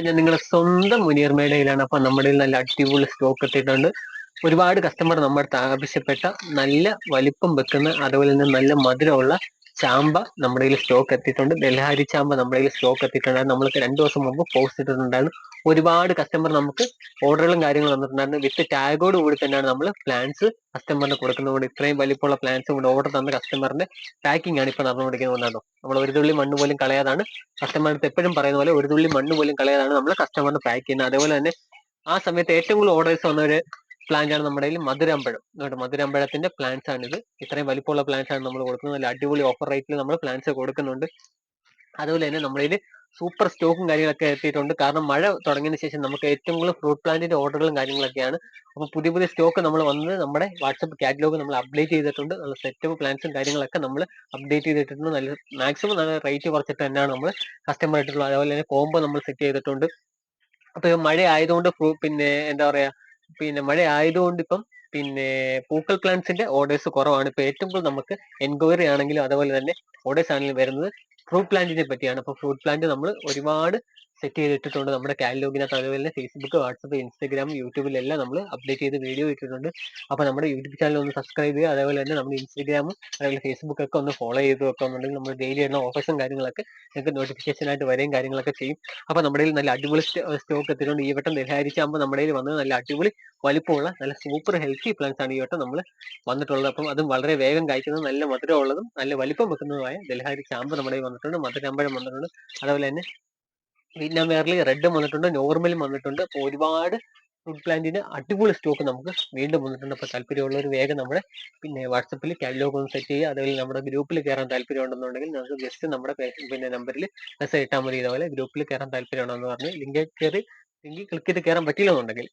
ഞാൻ നിങ്ങളുടെ സ്വന്തം മുനിയർ മേടയിലാണ് അപ്പൊ നമ്മുടെ നല്ല അടിപൊളി സ്റ്റോക്ക് എത്തിയിട്ടുണ്ട്. ഒരുപാട് കസ്റ്റമർ നമ്മുടെ ആവശ്യപ്പെട്ട നല്ല വലിപ്പം വെക്കുന്ന അതുപോലെ തന്നെ നല്ല മധുരമുള്ള ചാമ്പ നമ്മുടെ കയ്യിൽ സ്റ്റോക്ക് എത്തിയിട്ടുണ്ട്. ബെൽഹാരി ചാമ്പ നമ്മുടെ കയ്യിൽ സ്റ്റോക്ക് എത്തിയിട്ടുണ്ടായിരുന്നു നമ്മൾക്ക് രണ്ടു ദിവസം മുമ്പ് പോസ്റ്റ് ഇട്ടിട്ടുണ്ടായിരുന്നു ഒരുപാട് കസ്റ്റമർ നമുക്ക് ഓർഡറുകളും കാര്യങ്ങളും വന്നിട്ടുണ്ടായിരുന്നു വിത്ത് ടാഗോട് കൂടി തന്നെയാണ് നമ്മൾ പ്ലാൻസ് കസ്റ്റമറിന് കൊടുക്കുന്നതുകൊണ്ട് ഇത്രയും വലിപ്പമുള്ള പ്ലാൻസ് കൂടെ ഓർഡർ തന്ന കസ്റ്റമറിന്റെ പാക്കിംഗ് ആണ് ഇപ്പൊ നടന്നുകൊണ്ടിരിക്കുന്നത് നമ്മൾ ഒരു തുള്ളി മണ്ണ് പോലും കളയാതാണ്. കസ്റ്റമർ അടുത്ത് എപ്പോഴും പറയുന്ന പോലെ ഒരു തുള്ളി മണ്ണ് പോലും കളയാതാണ് നമ്മൾ കസ്റ്റമറിന് പാക്ക് ചെയ്യുന്നത്. അതേപോലെ തന്നെ ആ സമയത്ത് ഏറ്റവും കൂടുതൽ ഓർഡേഴ്സ് വന്ന ഒരു പ്ലാന്റ് ആണ് നമ്മുടെ കയ്യിൽ മധുരമ്പഴം. മധുരമ്പഴത്തിന്റെ പ്ലാന്റ്സ് ആണ് ഇത് ഇത്രയും വലിപ്പമുള്ള പ്ലാന്റ്സ് ആണ് നമ്മൾ കൊടുക്കുന്നത്. നല്ല അടിപൊളി ഓഫർ റേറ്റിൽ നമ്മൾ പ്ലാന്റ്സ് കൊടുക്കുന്നുണ്ട്. അതുപോലെ തന്നെ നമ്മുടെ കയ്യിൽ സൂപ്പർ സ്റ്റോക്കും കാര്യങ്ങളൊക്കെ എത്തിയിട്ടുണ്ട്. കാരണം മഴ തുടങ്ങിയതിന് ശേഷം നമുക്ക് ഏറ്റവും കൂടുതൽ ഫ്രൂട്ട് പ്ലാന്റിന്റെ ഓർഡറുകളും കാര്യങ്ങളൊക്കെയാണ്. അപ്പോൾ പുതിയ പുതിയ സ്റ്റോക്ക് നമ്മൾ വന്ന് നമ്മുടെ വാട്സപ്പ് കാറ്റലോഗ് നമ്മൾ അപ്ഡേറ്റ് ചെയ്തിട്ടുണ്ട്. നല്ല സെറ്റപ്പ് പ്ലാൻസും കാര്യങ്ങളൊക്കെ നമ്മൾ അപ്ഡേറ്റ് ചെയ്തിട്ടുണ്ട്. നല്ല മാക്സിമം നല്ല റേറ്റ് കുറച്ചിട്ട് തന്നെയാണ് നമ്മൾ കസ്റ്റമർ ആയിട്ടുള്ളത് അതുപോലെ തന്നെ കോംബോ നമ്മൾ സെറ്റ് ചെയ്തിട്ടുണ്ട്. അപ്പൊ മഴ ആയതുകൊണ്ട് പിന്നെ എന്താ പറയാ പിന്നെ മഴ ആയതുകൊണ്ട് ഇപ്പം പിന്നെ പൂക്കൾ പ്ലാന്റ്സിന്റെ ഓർഡേഴ്സ് കുറവാണ്. ഇപ്പൊ ഏറ്റവും കൂടുതൽ നമുക്ക് എൻക്വയറി ആണെങ്കിലും അതുപോലെ തന്നെ ഓർഡേഴ്സ് ആണെങ്കിലും വരുന്നത് ഫ്രൂട്ട് പ്ലാന്റിനെ പറ്റിയാണ്. അപ്പൊ ഫ്രൂട്ട് പ്ലാന്റ് നമ്മൾ ഒരുപാട് സെറ്റ് ചെയ്തിട്ടിട്ടുണ്ട്. നമ്മുടെ കാറ്റലോഗിനകത്ത് അതുപോലെ തന്നെ ഫേസ്ബുക്ക് വാട്സപ്പ് ഇൻസ്റ്റാഗ്രാം യൂട്യൂബിലെല്ലാം നമ്മൾ അപ്ഡേറ്റ് ചെയ്ത് വീഡിയോ ഇട്ടിട്ടുണ്ട്. അപ്പോൾ നമ്മുടെ യൂട്യൂബ് ചാനൽ ഒന്ന് സബ്സ്ക്രൈബ് ചെയ്യുക. അതേപോലെ തന്നെ നമ്മുടെ ഇൻസ്റ്റാഗ്രാമും അതേപോലെ ഫേസ്ബുക്ക് ഒക്കെ ഒന്ന് ഫോളോ ചെയ്ത് വെക്കുന്നുണ്ടെങ്കിൽ നമ്മൾ ഡെയിലി ഇടുന്ന ഓഫേഴ്സും കാര്യങ്ങളൊക്കെ നിങ്ങൾക്ക് നോട്ടിഫിക്കേഷൻ ആയിട്ട് വരെയും കാര്യങ്ങളൊക്കെ ചെയ്യും. അപ്പോൾ നമ്മുടെ നല്ല അടിപൊളി സ്റ്റോക്ക് എത്തിയിട്ടുണ്ട്. ഈ വട്ടം നിലഹരിച്ചാകുമ്പോൾ നമ്മുടെ വന്നത് നല്ല അടിപൊളി വലിപ്പമുള്ള നല്ല സൂപ്പർ ഹെൽത്തി പ്ലാന്റ്സ് ആണ് ഈ വട്ടം നമ്മൾ വന്നിട്ടുള്ളത്. അപ്പം അതും വളരെ വേഗം കായ്ക്കുന്നതും നല്ല മധുരമുള്ളതും നല്ല വലിപ്പം വെക്കുന്നതുമായ ഡൽഹാരി ചാമ്പ് നമ്മുടെ വന്നിട്ടുണ്ട്. മധുരമ്പഴം വന്നിട്ടുണ്ട്. അതുപോലെ തന്നെ വിയറ്റ്നാം വെയറിൽ റെഡും വന്നിട്ടുണ്ട് നോർമലും വന്നിട്ടുണ്ട്. അപ്പോൾ ഒരുപാട് ഫുഡ് പ്ലാന്റിന് അടിപൊളി സ്റ്റോക്ക് നമുക്ക് വീണ്ടും വന്നിട്ടുണ്ട്. അപ്പോൾ താല്പര്യമുള്ളവർ വേഗം നമ്മുടെ പിന്നെ വാട്സപ്പിൽ കാറ്റലോഗ് ഒന്ന് സെറ്റ് ചെയ്യുക. അതുപോലെ നമ്മുടെ ഗ്രൂപ്പിൽ കയറാൻ താല്പര്യം ഉണ്ടെന്നുണ്ടെങ്കിൽ നമുക്ക് ജസ്റ്റ് നമ്മുടെ പിന്നെ നമ്പറിൽ മെസ്സേജ് ഇട്ടാൽ മതി. ഇതുപോലെ ഗ്രൂപ്പിൽ കയറാൻ താല്പര്യമുണ്ടെന്ന് പറഞ്ഞ് ലിങ്ക് കയറി ലിങ്കിൽ ക്ലിക്ക് ചെയ്ത് കയറാൻ പറ്റിയില്ലെന്നുണ്ടെങ്കിൽ.